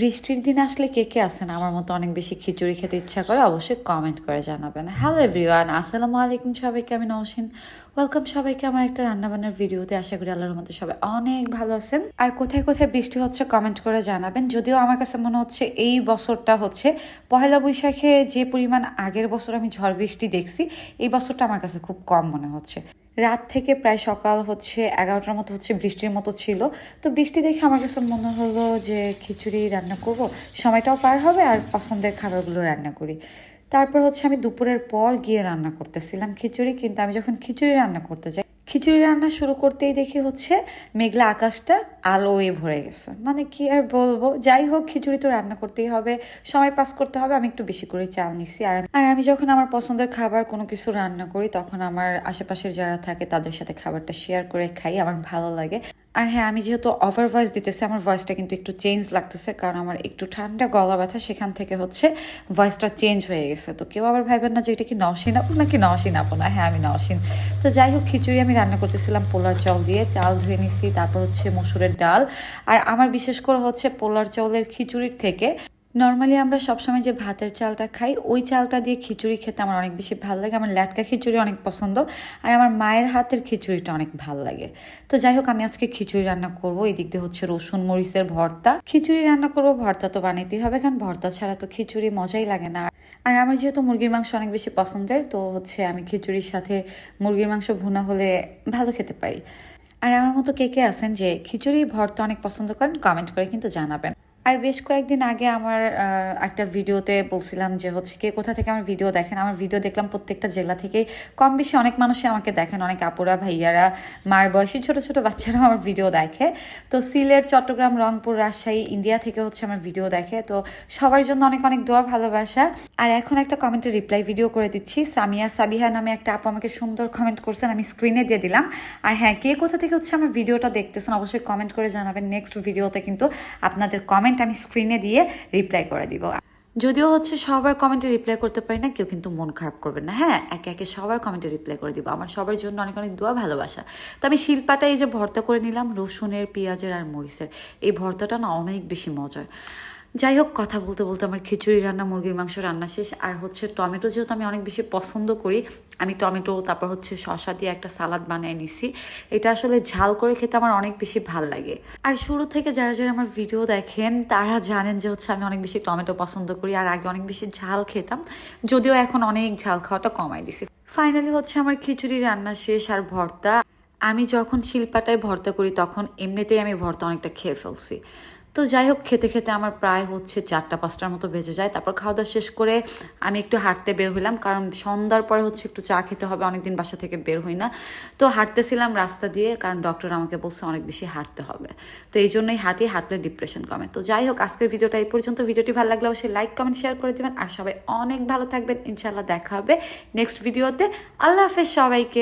বৃষ্টির দিন আসলে কে কে আসেন আমার মতো অনেক বেশি খিচুড়ি খেতে ইচ্ছা করে অবশ্যই কমেন্ট করে জানাবেন। হ্যালো এভরিওয়ান আসসালামু আলাইকুম সবাইকে, আমি নওশিন। ওয়েলকাম সবাইকে আমার একটা রান্নাবান্নার ভিডিওতে। আশা করি আল্লাহর মধ্যে সবাই অনেক ভালো আছেন। আর কোথায় কোথায় বৃষ্টি হচ্ছে কমেন্ট করে জানাবেন। যদিও আমার কাছে মনে হচ্ছে এই বছরটা হচ্ছে পহেলা বৈশাখে যে পরিমাণ আগের বছর আমি ঝড় বৃষ্টি দেখছি, এই বছরটা আমার কাছে খুব কম মনে হচ্ছে। রাত থেকে প্রায় সকাল হচ্ছে, এগারোটার মতো হচ্ছে বৃষ্টির মতো ছিল। তো বৃষ্টি দেখে আমার কাছে মনে হলো যে খিচুড়ি রান্না করব, সময়টাও পার হবে আর পছন্দের খাবারগুলো রান্না করি। তারপর হচ্ছে আমি দুপুরের পর গিয়ে রান্না করতেছিলাম খিচুড়ি, কিন্তু আমি যখন খিচুড়ি রান্না করতে যাই খিচুড়ি রান্না শুরু করতেই দেখি হচ্ছে মেঘলা আকাশটা আলোয় ভরে গেছে। মানে কি আর বলব? যাই হোক, খিচুড়ি তো রান্না করতেই হবে, সময় পাস করতে হবে, আমি একটু বেশি করে চাল নিচ্ছি। আর আর আমি যখন আমার পছন্দের খাবার কোনো কিছু রান্না করি, তখন আমার আশেপাশের যারা থাকে তাদের সাথে খাবারটা শেয়ার করে খাই, আমার ভালো লাগে। আর হ্যাঁ আমি যেহেতু ওভার ভয়েস দিতেছি, আমার ভয়েসটা কিন্তু একটু চেঞ্জ লাগতেছে, কারণ আমার একটু ঠান্ডা গলা ব্যথা, সেখান থেকে হচ্ছে ভয়েসটা চেঞ্জ হয়ে গেছে। তো কেউ আবার ভাইবেন না যে এটা কি নসিন আপু নাকি নসিন আপু? না হ্যাঁ আমি নসিন তো যাই হোক, খিচুড়ি আমি রান্না করতেছিলাম পোলার চাল দিয়ে, চাল ধুয়ে নিছি, তারপর হচ্ছে মসুরের ডাল। আর আমার বিশেষ করে হচ্ছে পোলার চাউলের খিচুড়ির থেকে নর্মালি আমরা সবসময় যে ভাতের চালটা খাই, ওই চালটা দিয়ে খিচুড়ি খেতে আমার অনেক বেশি ভালো লাগে। আমার ল্যাটকা খিচুড়ি অনেক পছন্দ আর আমার মায়ের হাতের খিচুড়িটা অনেক ভালো লাগে। তো যাই হোক, আমি আজকে খিচুড়ি রান্না করব। এই দিক দিয়ে হচ্ছে রসুন, মরিচের ভর্তা। খিচুড়ি রান্না করব, ভর্তা তো বানাইতেই হবে, কারণ ভর্তা ছাড়া তো খিচুড়ি মজাই লাগে না। আর আমার যেহেতু মুরগির মাংস অনেক বেশি পছন্দের, তো হচ্ছে আমি খিচুড়ির সাথে মুরগির মাংস ভুনা হলে ভালো খেতে পারি। আর আমার মতো কে কে আছেন যে খিচুড়ি, ভর্তা অনেক পছন্দ করেন কমেন্ট করে কিন্তু জানাবেন। আর বেশ কয়েকদিন আগে আমার একটা ভিডিওতে বলছিলাম যে হচ্ছে কে কোথা থেকে আমার ভিডিও দেখেন, আমার ভিডিও দেখলাম প্রত্যেকটা জেলা থেকেই কম বেশি অনেক মানুষই আমাকে দেখেন, অনেক আপুরা, ভাইয়ারা, মার বয়সী ছোট ছোট বাচ্চারা আমার ভিডিও দেখে। তো সিলেট, চট্টগ্রাম, রংপুর, রাজশাহী, ইন্ডিয়া থেকে হচ্ছে আমার ভিডিও দেখে। তো সবার জন্য অনেক অনেক দোয়া, ভালোবাসা। আর এখন একটা কমেন্টে রিপ্লাই ভিডিও করে দিচ্ছি। সামিয়া সাবিহা নামে একটা আপু আমাকে সুন্দর কমেন্ট করছেন, আমি স্ক্রিনে দিয়ে দিলাম। আর হ্যাঁ কে কোথা থেকে হচ্ছে আমার ভিডিওটা দেখতেছেন অবশ্যই কমেন্ট করে জানাবেন। নেক্সট ভিডিওতে কিন্তু আপনাদের কমেন্ট আমি স্ক্রিনে দিয়ে রিপ্লাই করে দিব। যদিও হচ্ছে সবার কমেন্টে রিপ্লাই করতে পারি না, কেউ কিন্তু মন খারাপ করবে না। হ্যাঁ একে একে সবার কমেন্টে রিপ্লাই করে দিব। আমার সবার জন্য অনেক অনেক দোয়া, ভালোবাসা। তো আমি শিল্পাটা এই যে ভর্তা করে নিলাম, রসুনের, পেঁয়াজের আর মরিচের। এই ভর্তাটা না অনেক বেশি মজার। যাই হোক কথা বলতে বলতে আমার খিচুড়ি রান্না, মুরগির মাংস রান্না শেষ। আর হচ্ছে টমেটো যেহেতু আমি অনেক বেশি পছন্দ করি, আমি টমেটো, তারপর হচ্ছে শশা দিয়ে একটা সালাদ বানিয়ে নিছি। এটা আসলে ঝাল করে খেতে আমার অনেক বেশি ভালো লাগে। আর শুরু থেকে যারা যারা আমার ভিডিও দেখেন, তারা জানেন যে হচ্ছে আমি অনেক বেশি টমেটো পছন্দ করি, আর আগে অনেক বেশি ঝাল খেতাম। যদিও এখন অনেক ঝাল খাওয়াটা কমাই দিছি। ফাইনালি হচ্ছে আমার খিচুড়ি রান্না শেষ, আর ভর্তা। আমি যখন শিল্পাটায় ভর্তা করি, তখন এমনিতেই আমি ভর্তা অনেকটা খেয়ে ফেলছি। তো যাই হোক, খেতে খেতে আমার প্রায় হচ্ছে চারটা, পাঁচটার মতো বেজে যায়। তারপর খাওয়া দাওয়া শেষ করে আমি একটু হাঁটতে বের হইলাম, কারণ সন্ধ্যার পরে হচ্ছে একটু চা খেতে হবে, অনেকদিন বাসা থেকে বের হই না। তো হাঁটতেছিলাম রাস্তা দিয়ে, কারণ ডক্টর আমাকে বলছে অনেক বেশি হাঁটতে হবে। তো এই জন্যই হাঁটি, হাঁটলে ডিপ্রেশন কমে। তো যাই হোক, আজকের ভিডিওটা এই পর্যন্ত। ভিডিওটি ভালো লাগলে অবশ্যই লাইক কমেন্ট শেয়ার করে দেবেন। আর সবাই অনেক ভালো থাকবেন। ইনশাল্লাহ দেখা হবে নেক্সট ভিডিওতে আল্লাহ হাফেজ সবাইকে।